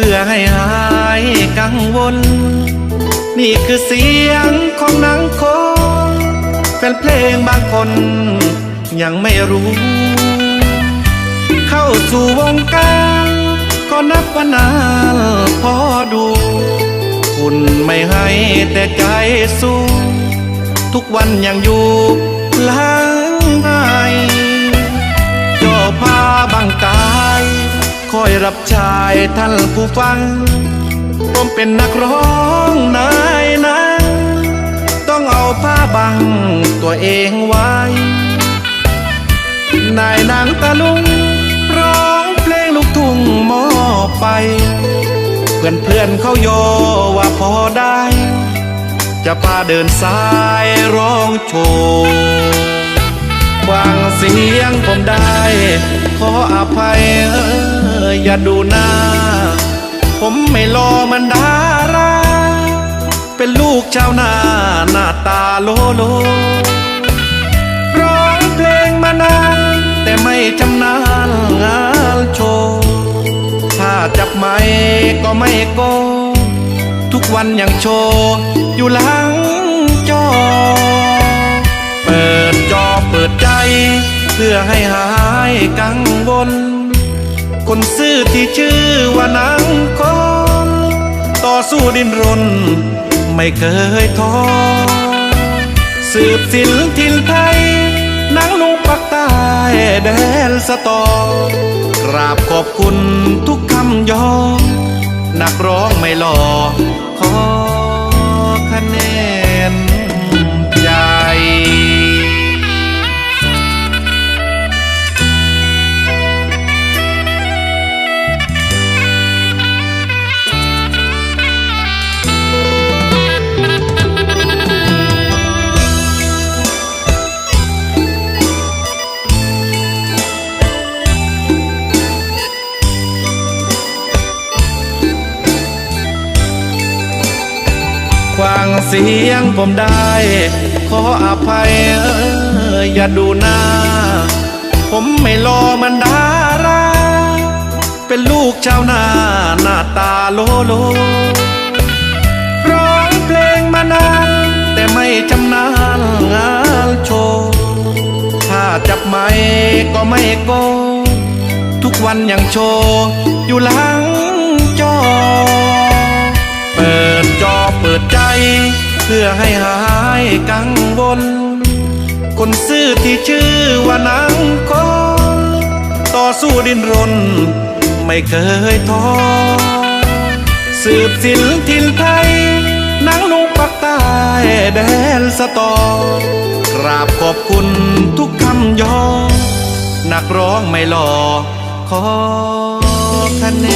พื่อให้หายกังวล นี่คือเสียงของนังโคงแฟนเพลงบางคนยังไม่รู้ เข้าสู่วงการก็นับว่านานพอดู คุณไม่ให้แต่ใจสู้ ทุกวันยังอยู่หลังในเจ้าพาบังกา คอยรับชายท่านผู้ฟัง ผมเป็นนักร้องนายนั้นต้องเอาผ้าบังตัวเองไว้ นายนางตะลุง ร้องเพลงลูกทุ่งมอบไป เพื่อนเพื่อนเขาโยว่าพอได้ จะพาเดินสายร้องโชว์ฟังเสียงผมได้ ขออภัยเออ อย่าดูหน้า ผมไม่รอมันดารา เป็นลูกชาวนาหน้าตาโลโล ร้องเพลงมานานแต่ไม่ชำนาญงานโชว์ถ้าจับไม้ก็ไม่โก ทุกวันยังโชว์อยู่หลังจอ เปิดจอเปิดใจ เพื่อให้หายกังวล คนซื่อที่ชื่อว่านังคนต่อสู้ดิ้นรน ไม่เคยท้อสืบสินถิ่นไทยนังลุงปักใต้แดนสตอกราบขอบคุณทุกคำยอมนักร้องไม่หลอขอคะแนน ฟังเสียงผมได้ ขออภัยเอออย่าดูหน้า ผมไม่รอมันดารา เป็นลูกชาวนาหน้าตาโลโล ร้องเพลงมานานแต่ไม่ชำนาญงานโชว์ถ้าจับไม้ก็ไม่โก ทุกวันยังโชว์อยู่หลัง ปิดใจ เพื่อให้หายกังวล คนซื่อที่ชื่อว่านังคนต่อสู้ดิ้นรน ไม่เคยท้อสืบสินถิ่นไทยนังลุงปักใต้แดนสตอกราบขอบคุณทุกคำยอนักร้องไม่หล่อขอคะแนน